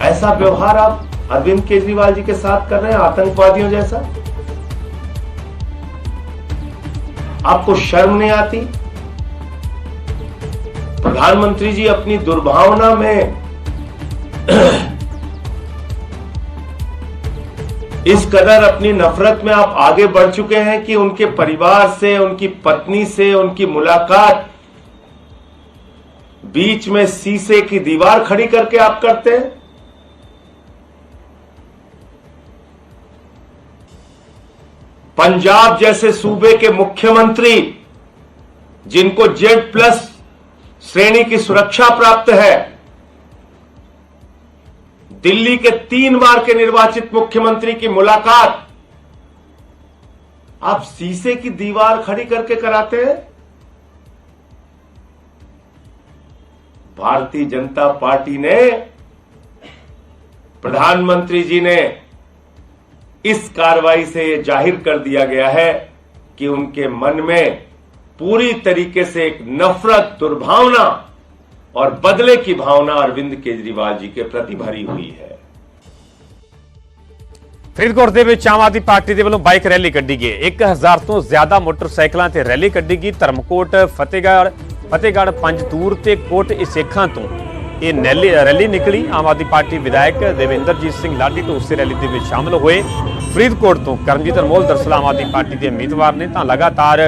S6: ऐसा व्यवहार आप अरविंद केजरीवाल जी के साथ कर रहे हैं, आतंकवादियों जैसा? आपको शर्म नहीं आती? प्रधानमंत्री जी अपनी दुर्भावना में इस कदर अपनी नफरत में आप आगे बढ़ चुके हैं कि उनके परिवार से, उनकी पत्नी से, उनकी मुलाकात बीच में शीशे की दीवार खड़ी करके आप करते हैं। पंजाब जैसे सूबे के मुख्यमंत्री जिनको जेड प्लस श्रेणी की सुरक्षा प्राप्त है दिल्ली के तीन बार के निर्वाचित मुख्यमंत्री की मुलाकात। आप शीशे की दीवार खड़ी करके कराते हैं? भारतीय जनता पार्टी ने, प्रधानमंत्री जी ने इस कार्रवाई से यह ज़ाहिर कर दिया गया है कि उनके मन में पूरी तरीके से एक नफरत, दुर्भावना और बदले की भावना अरविंद केजरीवाल जी के प्रति भरी हुई है
S1: ਫਰੀਦਕੋਟ ਦੇ ਵਿੱਚ ਆਮ ਆਦਮੀ ਪਾਰਟੀ ਦੇ ਵੱਲੋਂ ਬਾਈਕ ਰੈਲੀ ਕੱਢੀ ਗਈ 1000 ਤੋਂ ਜ਼ਿਆਦਾ ਮੋਟਰਸਾਈਕਲਾਂ ਤੇ ਰੈਲੀ ਕੱਢੀ ਗਈ ਧਰਮਕੋਟ ਫਤਿਹਗੜ੍ਹ ਫਤਿਹਗੜ੍ਹ ਪੰਜ ਦੂਰ ਤੇ ਕੋਟ ਇਸੇਖਾਂ ਤੋਂ ਇਹ ਨੈਲੀ ਰੈਲੀ ਨਿਕਲੀ ਆਮ ਆਦਮੀ ਪਾਰਟੀ ਵਿਧਾਇਕ ਦੇਵਿੰਦਰਜੀਤ ਸਿੰਘ ਲਾਡੀ ਢੋਸੇ ਰੈਲੀ ਦੇ ਵਿੱਚ ਸ਼ਾਮਲ ਹੋਏ ਫਰੀਦਕੋਟ ਤੋਂ ਕਰਮਜੀਤ ਅਨਮੋਲ ਦਰਸਲ ਆਮ ਆਦਮੀ ਪਾਰਟੀ ਦੇ ਉਮੀਦਵਾਰ ਨੇ ਤਾਂ ਲਗਾਤਾਰ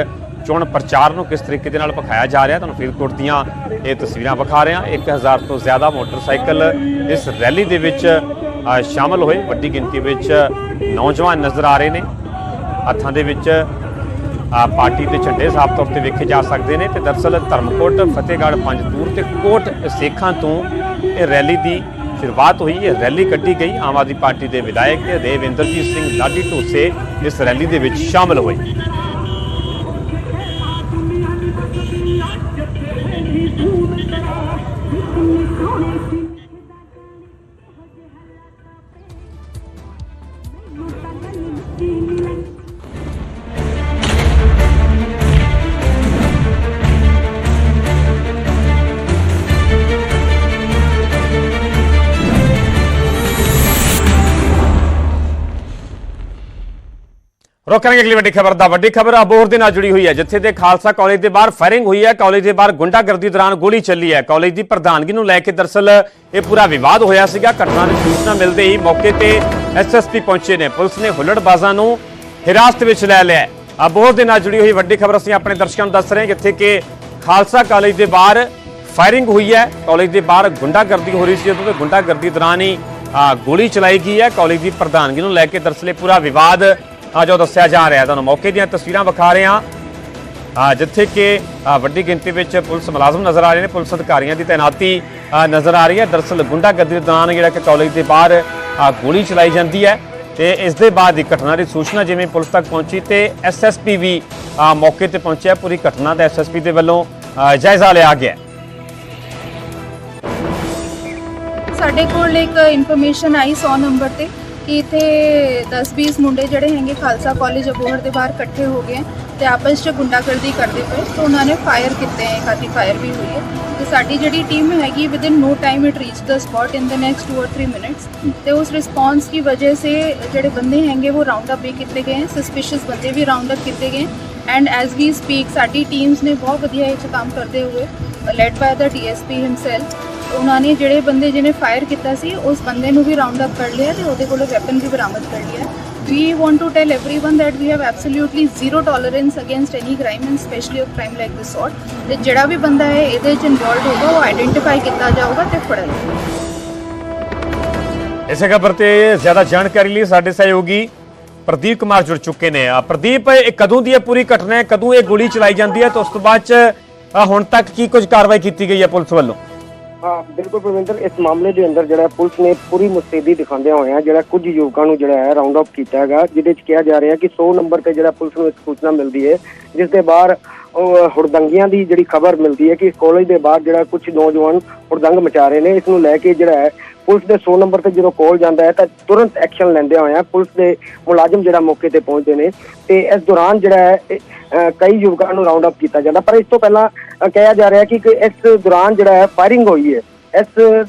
S1: ਚੋਣ ਪ੍ਰਚਾਰ ਨੂੰ ਕਿਸ ਤਰੀਕੇ ਦੇ ਨਾਲ ਵਿਖਾਇਆ ਜਾ ਰਿਹਾ ਤੁਹਾਨੂੰ ਫਰੀਦਕੋਟ ਦੀਆਂ ਇਹ ਤਸਵੀਰਾਂ ਵਿਖਾ ਰਹੇ ਹਾਂ। 1000 ਤੋਂ ਜ਼ਿਆਦਾ ਮੋਟਰਸਾਈਕਲ ਇਸ ਰੈਲੀ ਦੇ ਵਿੱਚ ਅ, ਸ਼ਾਮਲ ਹੋਏ। ਵੱਡੀ ਗਿਣਤੀ ਵਿੱਚ ਨੌਜਵਾਨ ਨਜ਼ਰ ਆ ਰਹੇ ਨੇ। ਹੱਥਾਂ ਦੇ ਵਿੱਚ ਪਾਰਟੀ ਦੇ ਝੰਡੇ ਸਾਫ਼ ਤੌਰ ਤੇ ਵੇਖੇ ਜਾ ਸਕਦੇ ਨੇ ਤੇ ਦਰਸਲ ਧਰਮਕੋਟ ਫਤਿਹਗੜ੍ਹ ਪੰਜਤੂਰ ਤੇ ਕੋਟ ਸੇਖਾਂ ਤੋਂ ਇਹ ਰੈਲੀ ਦੀ ਸ਼ੁਰੂਆਤ ਹੋਈ। ਇਹ ਰੈਲੀ ਕੱਢੀ ਗਈ। ਆਮ ਆਦਮੀ ਪਾਰਟੀ ਦੇ ਵਿਧਾਇਕ ਦੇਵਿੰਦਰਜੀਤ ਸਿੰਘ ਲਾਡੀ ਢੋਸੇ ਇਸ ਰੈਲੀ ਦੇ ਵਿੱਚ ਸ਼ਾਮਲ ਹੋਏ। Don't ਰੋਕਾਂਗੇ ਅਗਲੀ ਵੱਡੀ ਖਬਰ ਦਾ। ਵੱਡੀ ਖਬਰ ਅਬੋਹਰ ਦੇ ਨਾਲ ਜੁੜੀ ਹੋਈ ਹੈ ਜਿੱਥੇ ਦੇ ਖਾਲਸਾ ਕਾਲਜ ਦੇ ਬਾਹਰ ਫਾਇਰਿੰਗ ਹੋਈ ਹੈ। ਕਾਲਜ ਦੇ ਬਾਹਰ ਗੁੰਡਾਗਰਦੀ ਦੌਰਾਨ ਗੋਲੀ ਚੱਲੀ ਹੈ। ਕਾਲਜ ਦੀ ਪ੍ਰਧਾਨਗੀ ਨੂੰ ਲੈ ਕੇ ਦਰਸਲ ਇਹ ਪੂਰਾ ਵਿਵਾਦ ਹੋਇਆ ਸੀਗਾ। ਘਟਨਾ ਦੀ ਸੂਚਨਾ ਮਿਲਦੇ ਹੀ ਮੌਕੇ ਤੇ ਐਸਐਸਪੀ ਪਹੁੰਚੇ ਨੇ। ਪੁਲਿਸ ਨੇ ਹੁੱਲੜਬਾਜ਼ਾਂ ਨੂੰ ਹਿਰਾਸਤ ਵਿੱਚ ਲੈ ਲਿਆ ਅਬੋਹਰ ਦੇ ਨਾਲ ਜੁੜੀ ਹੋਈ ਵੱਡੀ ਖਬਰ ਅਸੀਂ ਆਪਣੇ ਦਰਸ਼ਕਾਂ ਨੂੰ ਦੱਸ ਰਹੇ ਹਾਂ ਜਿੱਥੇ ਕਿ ਖਾਲਸਾ ਕਾਲਜ ਦੇ ਬਾਹਰ ਫਾਇਰਿੰਗ ਹੋਈ ਹੈ। ਕਾਲਜ ਦੇ ਬਾਹਰ ਗੁੰਡਾਗਰਦੀ ਹੋ ਰਹੀ ਸੀ ਜਦੋਂ ਤੇ ਗੁੰਡਾਗਰਦੀ ਦੌਰਾਨ ਹੀ ਆ, ਗੋਲੀ ਚਲਾਈ ਗਈ ਹੈ। ਕਾਲਜ ਦੀ ਪ੍ਰਧਾਨਗੀ ਨੂੰ ਲੈ ਕੇ ਦਰਸਲ ਇਹ ਪੂਰਾ ਵਿਵਾਦ ਆ ਜੋ ਦੱਸਿਆ ਜਾ ਰਿਹਾ ਤੁਹਾਨੂੰ। ਮੌਕੇ ਦੀਆਂ ਤਸਵੀਰਾਂ ਵਿਖਾ ਰਹੇ ਹਾਂ। ਆ ਜਿੱਥੇ ਕਿ ਵੱਡੀ ਗਿਣਤੀ ਵਿੱਚ ਪੁਲਿਸ ਮੁਲਾਜ਼ਮ ਨਜ਼ਰ ਆ ਰਹੇ ਨੇ। ਪੁਲਿਸ ਅਧਿਕਾਰੀਆਂ ਦੀ ਤਾਇਨਾਤੀ ਆ, ਨਜ਼ਰ ਆ ਰਹੀ ਹੈ। ਦਰਸਲ ਗੁੰਡਾਗਰਦੀ ਦੇ ਦੌਰਾਨ ਜਿਹੜਾ ਕਿ ਕਾਲਜ ਦੇ ਬਾਹਰ ਗੋਲੀ ਚਲਾਈ ਜਾਂਦੀ ਹੈ ਤੇ ਇਸ ਦੇ ਬਾਅਦ ਦੀ ਘਟਨਾ ਦੀ ਸੂਚਨਾ ਜਿਵੇਂ ਪੁਲਿਸ ਤੱਕ ਪਹੁੰਚੀ ਤੇ ਐਸਐਸਪੀ ਵੀ ਮੌਕੇ ਤੇ ਪਹੁੰਚਿਆ। ਪੂਰੀ ਘਟਨਾ ਦਾ ਐਸਐਸਪੀ ਦੇ ਵੱਲੋਂ ਜਾਇਜ਼ਾ ਲਿਆ ਗਿਆ।
S7: ਸਾਡੇ ਕੋਲ ਇੱਕ ਇਨਫੋਰਮੇਸ਼ਨ ਆਈ 100 ਨੰਬਰ ਤੇ। ਕਿ ਇੱਥੇ 10-20 ਮੁੰਡੇ ਜਿਹੜੇ ਹੈਗੇ ਖਾਲਸਾ ਕਾਲਜ ਅਬੋਹਰ ਦੇ ਬਾਹਰ ਇਕੱਠੇ ਹੋ ਗਏ ਤੇ ਆਪਸ 'ਚ ਗੁੰਡਾਗਰਦੀ ਕਰਦੇ ਪਏ ਸੋ ਉਹਨਾਂ ਨੇ ਫਾਇਰ ਕੀਤੇ ਹੈ ਕਾਫੀ ਫਾਇਰ ਵੀ ਹੋਈ ਹੈ ਤੇ ਸਾਡੀ ਜਿਹੜੀ ਟੀਮ ਹੈਗੀ within no time it reach the spot in the next 2 or 3 minutes ਤੇ ਉਸ ਰਿਸਪੌਂਸ ਦੀ ਵਜ੍ਹਾ ਸੇ ਜਿਹੜੇ ਬੰਦੇ ਹੈਗੇ ਉਹ ਰਾਉਂਡ ਅਪ ਵੀ ਕੀਤੇ ਗਏ ਸਸਪੀਸ਼ੀਅਸ ਬੰਦੇ ਵੀ ਰਾਉਂਡ ਅਪ ਕੀਤੇ ਗਏ। ਐਂਡ ਐਜ਼ ਵੀ ਸਪੀਕ ਸਾਡੀ ਟੀਮਸ ਨੇ ਬਹੁਤ ਵਧੀਆ ਇਹ ਕੰਮ ਕਰਦੇ ਹੋਏ led by the DSP himself ਉਹਨਾਂ ਨੇ ਜਿਹੜੇ ਬੰਦੇ ਜਿਹਨੇ ਫਾਇਰ ਕੀਤਾ ਸੀ, ਉਸ ਬੰਦੇ ਨੂੰ ਵੀ ਰਾਉਂਡ ਅਪ ਕਰ ਲਿਆ ਤੇ ਉਹਦੇ ਕੋਲੋਂ ਵੈਪਨ ਵੀ ਬਰਾਮਦ ਕਰ ਲਿਆ। We want to tell everyone that we have absolutely zero tolerance against any crime and especially of crime like this sort. ਤੇ ਜਿਹੜਾ ਵੀ ਬੰਦਾ ਹੈ, ਇਹਦੇ ਵਿੱਚ ਇਨਵੋਲਡ ਹੋਗਾ ਉਹ ਆਇਡੈਂਟੀਫਾਈ ਕੀਤਾ ਜਾਊਗਾ ਤੇ ਫੜਿਆ ਜਾਊਗਾ।
S1: ਇਸੇ ਖਬਰ ਤੇ ਜ਼ਿਆਦਾ ਜਾਣਕਾਰੀ ਲਈ ਸਾਡੇ ਸਹਿਯੋਗੀ ਪ੍ਰਦੀਪ ਕੁਮਾਰ ਜੁੜ ਚੁੱਕੇ ਨੇ। ਆ ਪ੍ਰਦੀਪ, ਇਹ ਕਦੋਂ ਦੀ ਇਹ ਪੂਰੀ ਘਟਨਾ ਹੈ? ਕਦੋਂ ਇਹ ਗੋਲੀ ਚਲਾਈ ਜਾਂਦੀ ਹੈ? ਤੇ ਉਸ ਤੋਂ ਬਾਅਦ ਚ ਹੁਣ ਤੱਕ ਕੀ ਕੁਝ ਕਾਰਵਾਈ ਕੀਤੀ ਗਈ ਹੈ ਪੁਲਿਸ ਵੱਲੋਂ?
S8: ਬਿਲਕੁਲ ਪ੍ਰਵਿੰਦਰ, ਇਸ ਮਾਮਲੇ ਦੇ ਅੰਦਰ ਜਿਹੜਾ ਪੁਲਿਸ ਨੇ ਪੂਰੀ ਮੁਸਤੈਦੀ ਦਿਖਾਉਂਦਿਆਂ ਹੋਇਆਂ ਜਿਹੜਾ ਕੁਝ ਯੁਵਕਾਂ ਨੂੰ ਜਿਹੜਾ ਹੈ ਰਾਉਂਡ ਅਪ ਕੀਤਾ ਹੈਗਾ, ਜਿਹਦੇ ਚ ਕਿਹਾ ਜਾ ਰਿਹਾ ਕਿ 100 ਨੰਬਰ ਤੇ ਜਿਹੜਾ ਪੁਲਿਸ ਨੂੰ ਇੱਕ ਸੂਚਨਾ ਮਿਲਦੀ ਹੈ, ਜਿਸ ਦੇ ਬਾਹਰ ਹੁੜਦੰਗੀਆਂ ਦੀ ਜਿਹੜੀ ਖਬਰ ਮਿਲਦੀ ਹੈ ਕਿ ਕਾਲਜ ਦੇ ਬਾਹਰ ਜਿਹੜਾ ਕੁਝ ਨੌਜਵਾਨ ਹੁੜਦੰਗ ਮਚਾ ਰਹੇ ਨੇ ਇਸ ਨੂੰ ਲੈ ਕੇ ਜਿਹੜਾ ਹੈ ਪੁਲਿਸ ਦੇ 100 ਨੰਬਰ ਤੇ ਜਦੋਂ ਕਾਲ ਜਾਂਦਾ ਹੈ ਤਾਂ ਤੁਰੰਤ ਐਕਸ਼ਨ ਲੈਂਦੇ ਹੋਇਆ ਪੁਲਿਸ ਦੇ ਮੁਲਾਜ਼ਮ ਜਿਹੜਾ ਮੌਕੇ ਤੇ ਪਹੁੰਚਦੇ ਨੇ ਤੇ ਇਸ ਦੌਰਾਨ ਜਿਹੜਾ ਹੈ ਅਹ, ਕਈ ਯੁਵਕਾਂ ਨੂੰ ਰਾਉਂਡ ਅਪ ਕੀਤਾ ਜਾਂਦਾ। ਪਰ ਇਸ ਤੋਂ ਪਹਿਲਾਂ ਕਿਹਾ ਜਾ ਰਿਹਾ ਕਿ ਇਸ ਦੌਰਾਨ ਜਿਹੜਾ ਹੈ ਫਾਇਰਿੰਗ ਹੋਈ ਹੈ। ਇਸ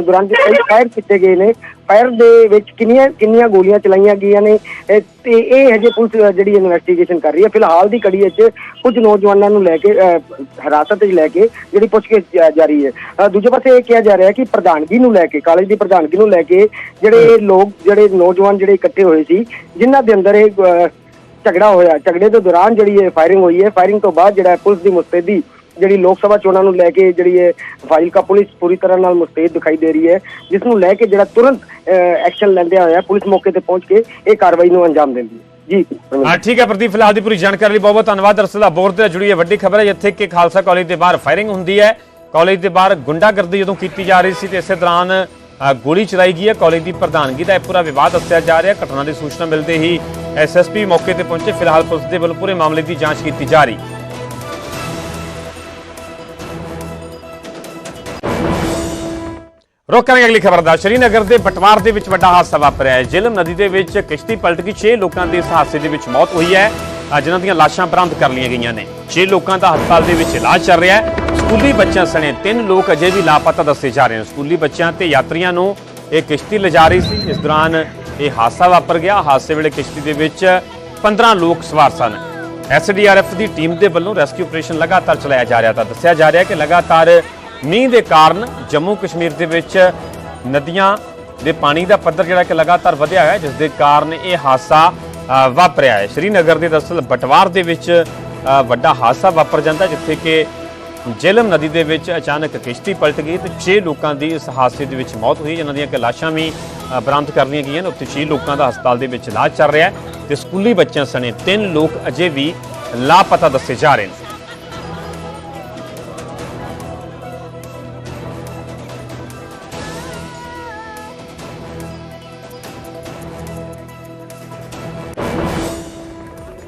S8: ਦੌਰਾਨ ਜੇ ਕਈ ਫਾਇਰ ਕੀਤੇ ਗਏ ਨੇ। ਫਾਇਰ ਦੇ ਵਿੱਚ ਕਿੰਨੀਆਂ ਕਿੰਨੀਆਂ ਗੋਲੀਆਂ ਚਲਾਈਆਂ ਗਈਆਂ ਨੇ। ਇਹ- ਤੇ ਇਹ ਹਜੇ ਪੁਲਿਸ ਜਿਹੜੀ ਇਨਵੈਸਟੀਗੇਸ਼ਨ ਕਰ ਰਹੀ ਹੈ। ਫਿਲਹਾਲ ਦੀ ਕੜੀ ਵਿੱਚ ਕੁਝ ਨੌਜਵਾਨਾਂ ਨੂੰ ਲੈ ਕੇ ਅਹ, ਹਿਰਾਸਤ ਵਿੱਚ ਲੈ ਕੇ ਜਿਹੜੀ ਪੁੱਛਗਿੱਛ ਜਾ- ਜਾਰੀ ਹੈ। ਅਹ, ਦੂਜੇ ਪਾਸੇ ਇਹ ਕਿਹਾ ਜਾ ਰਿਹਾ ਕਿ ਪ੍ਰਧਾਨਗੀ ਨੂੰ ਲੈ ਕੇ ਕਾਲਜ ਦੀ ਪ੍ਰਧਾਨਗੀ ਨੂੰ ਲੈ ਕੇ ਜਿਹੜੇ ਲੋਕ ਜਿਹੜੇ ਨੌਜਵਾਨ ਜਿਹੜੇ ਇਕੱਠੇ ਹੋਏ ਸੀ ਜਿਨ੍ਹਾਂ ਦੇ ਅੰਦਰ ਇਹ ਅਹ, ਝਗੜਾ ਹੋਇਆ। ਝਗੜੇ ਦੇ ਦੌਰਾਨ ਜਿਹੜੀ ਇਹ ਫਾਇਰਿੰਗ ਹੋਈ ਹੈ। ਫਾਇਰਿੰਗ ਤੋਂ ਬਾਅਦ ਜਿਹੜਾ ਹੈ ਪੁਲਿਸ ਦੀ ਮੁਸਤੈਦੀ ਜਿਹੜੀ ਲੋਕ ਸਭਾ ਚੋਣਾਂ ਨੂੰ ਲੈ ਕੇ ਜਿਹੜੀ ਇਹ ਫਾਜ਼ਿਲਕਾ ਪੁਲਿਸ ਪੂਰੀ ਤਰ੍ਹਾਂ ਨਾਲ ਮੁਸਤੈਦ ਦਿਖਾਈ ਦੇ ਰਹੀ ਹੈ ਜਿਸ ਨੂੰ ਲੈ ਕੇ ਜਿਹੜਾ ਤੁਰੰਤ ਐਕਸ਼ਨ ਲੈਂਦੇ ਹੋਇਆ ਪੁਲਿਸ ਮੌਕੇ ਤੇ ਪਹੁੰਚ ਕੇ ਇਹ ਕਾਰਵਾਈ ਨੂੰ ਅੰਜਾਮ ਦਿੰਦੀ ਹੈ। ਜੀ
S1: ਹਾਂ, ਠੀਕ ਹੈ ਪ੍ਰਦੀਪ, ਫਿਲਹਾਲ ਦੀ ਪੂਰੀ ਜਾਣਕਾਰੀ ਲਈ ਬਹੁਤ ਬਹੁਤ ਧੰਨਵਾਦ। ਦਰਅਸਲ ਅਬੋਰ ਤੇ ਜੁੜੀ ਇਹ ਵੱਡੀ ਖਬਰ ਹੈ, ਜਿੱਥੇ ਕਿ ਖਾਲਸਾ ਕਾਲਜ ਦੇ ਬਾਹਰ ਫਾਇਰਿੰਗ ਹੁੰਦੀ ਹੈ। ਕਾਲਜ ਦੇ ਬਾਹਰ ਗੁੰਡਾਗਰਦੀ ਜਦੋਂ ਕੀਤੀ ਜਾ ਰਹੀ ਸੀ ਤੇ ਇਸੇ ਦੌਰਾਨ ਗੋਲੀ ਚਲਾਈ ਗਈ ਹੈ। ਕਾਲਜ ਦੀ ਪ੍ਰਧਾਨਗੀ ਦਾ ਇਹ ਪੂਰਾ ਵਿਵਾਦ ਦੱਸਿਆ ਜਾ ਰਿਹਾ। ਘਟਨਾ ਦੀ ਸੂਚਨਾ ਮਿਲਦੇ ਹੀ ਐਸਐਸਪੀ ਮੌਕੇ ਤੇ ਪਹੁੰਚੇ। ਫਿਲਹਾਲ ਪੁਲਿਸ ਦੇ ਵੱਲੋਂ ਪੂਰੇ ਮਾਮਲੇ ਦੀ ਜਾਂਚ ਕੀਤੀ ਜਾ ਰਹੀ। ਹੈ ਰੋਕਾਂਗੇ ਅਗਲੀ ਖਬਰ ਦਾ। ਸ਼੍ਰੀਨਗਰ ਦੇ ਬਟਵਾਰ ਦੇ ਵਿੱਚ ਵੱਡਾ ਹਾਦਸਾ ਵਾਪਰਿਆ ਹੈ। ਜਿਲਮ ਨਦੀ ਦੇ ਵਿੱਚ ਕਿਸ਼ਤੀ ਪਲਟ ਕੇ 6 ਲੋਕਾਂ ਦੀ ਇਸ ਹਾਦਸੇ ਦੇ ਵਿੱਚ ਮੌਤ ਹੋਈ ਹੈ। ਅ, ਜਿਨ੍ਹਾਂ ਦੀਆਂ ਲਾਸ਼ਾਂ ਬਰਾਮਦ ਕਰ ਲਈਆਂ ਗਈਆਂ ਨੇ। 6 ਲੋਕਾਂ ਦਾ ਹਸਪਤਾਲ ਦੇ ਵਿੱਚ ਇਲਾਜ ਚੱਲ ਰਿਹਾ ਹੈ। ਸਕੂਲੀ ਬੱਚਿਆਂ ਸਣੇ ਤਿੰਨ ਲੋਕ ਅਜੇ ਵੀ ਲਾਪਤਾ ਦੱਸੇ ਜਾ ਰਹੇ ਹਨ। ਸਕੂਲੀ ਬੱਚਿਆਂ ਤੇ ਯਾਤਰੀਆਂ ਨੂੰ ਇਹ ਕਿਸ਼ਤੀ ਲਿਜਾ ਰਹੀ ਸੀ। ਇਸ ਦੌਰਾਨ ਇਹ ਹਾਦਸਾ ਵਾਪਰ ਗਿਆ। ਹਾਦਸੇ ਵੇਲੇ ਕਿਸ਼ਤੀ ਦੇ ਵਿੱਚ 15 ਲੋਕ ਸਵਾਰ ਸਨ। ਐਸਡੀਆਰਐਫ ਦੀ ਟੀਮ ਦੇ ਵੱਲੋਂ ਰੈਸਕਿਊ ਆਪਰੇਸ਼ਨ ਲਗਾਤਾਰ ਚਲਾਇਆ ਜਾ ਰਿਹਾ ਤਾਂ ਦੱਸਿਆ ਜਾ ਰਿਹਾ ਕਿ ਲਗਾਤਾਰ ਮੀਂਹ ਦੇ ਕਾਰਨ ਜੰਮੂ ਕਸ਼ਮੀਰ ਦੇ ਵਿੱਚ ਨਦੀਆਂ ਦੇ ਪਾਣੀ ਦਾ ਪੱਧਰ ਜਿਹੜਾ ਕਿ ਲਗਾਤਾਰ ਵਧਿਆ ਹੋਇਆ ਹੈ, ਜਿਸ ਦੇ ਕਾਰਨ ਇਹ ਹਾਦਸਾ ਵਾਪਰਿਆ ਹੈ। ਸ਼੍ਰੀਨਗਰ ਦੇ ਦਰਅਸਲ ਬਟਵਾਰ ਦੇ ਵਿੱਚ ਵੱਡਾ ਹਾਦਸਾ ਵਾਪਰ ਜਾਂਦਾ ਜਿੱਥੇ ਕਿ ਜੇਲਮ ਨਦੀ ਦੇ ਵਿੱਚ ਅਚਾਨਕ ਕਿਸ਼ਤੀ ਪਲਟ ਗਈ ਤੇ 6 ਲੋਕਾਂ ਦੀ ਇਸ ਹਾਦਸੇ ਦੇ ਵਿੱਚ ਮੌਤ ਹੋਈ, ਜਿਨ੍ਹਾਂ ਦੀਆਂ ਕਿ ਲਾਸ਼ਾਂ ਵੀ ਬਰਾਮਦ ਕਰ ਲਈਆਂ ਗਈਆਂ ਨੇ। ਉੱਥੇ 6 ਲੋਕਾਂ ਦਾ ਹਸਪਤਾਲ ਦੇ ਵਿੱਚ ਇਲਾਜ ਚੱਲ ਰਿਹਾ ਹੈ ਤੇ ਸਕੂਲੀ ਬੱਚਿਆਂ ਸਣੇ ਤਿੰਨ ਲੋਕ ਅਜੇ ਵੀ ਲਾਪਤਾ ਦੱਸੇ ਜਾ ਰਹੇ ਨੇ।